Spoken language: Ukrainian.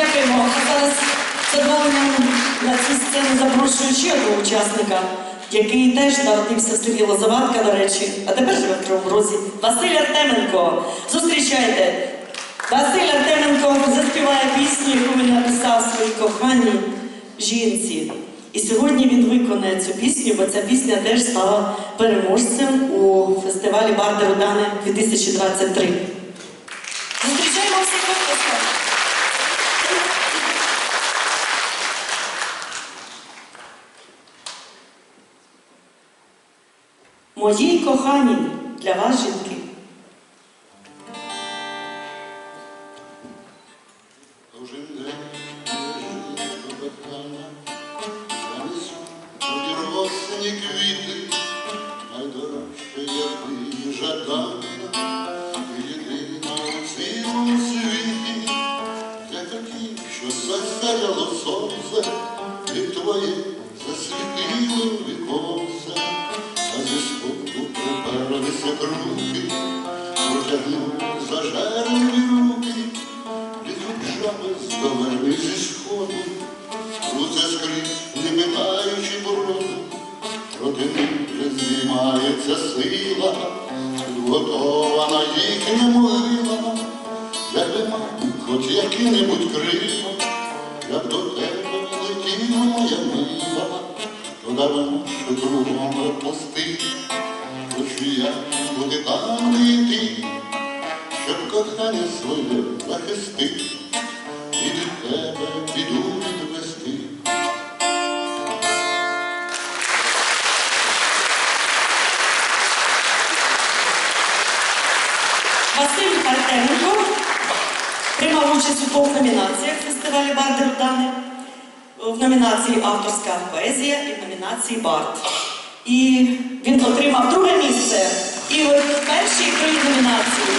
Дякуємо. А зараз задоволенням на цю сцену запрошую ще одного учасника, який теж народився в селі Лозаватка, до речі, а тепер живе в Кривому Розі. Василь Артеменко. Зустрічайте. Василь Артеменко заспіває пісню, яку він написав своїй коханій жінці. І сьогодні він виконає цю пісню, бо ця пісня теж стала переможцем у фестивалі Барди Родани 2023. Зустрічаємо всіх випусках. Моїй коханій для вас, жінки. Квіти, найдорожче, як ти жадана, руки, протягнули зажерлі руки. Лізуть жаби з долини зі сходу, Круце скрізь, не минаючи броду, проти них вже здіймається сила, підготована їхня могила, якби мав хоч які-небудь крила, як до тебе летіла моя мила, то давно що кругом розпусти, хочу я бути там, де і ти, щоб кохання своє захистити, і до тебе піду відвести. Василь Артеменко приймав участь у двох номінаціях фестивалі Барди Рудани. В номінації Авторська поезія і в номінації Бард. І він отримав друге місце і перші три номінації.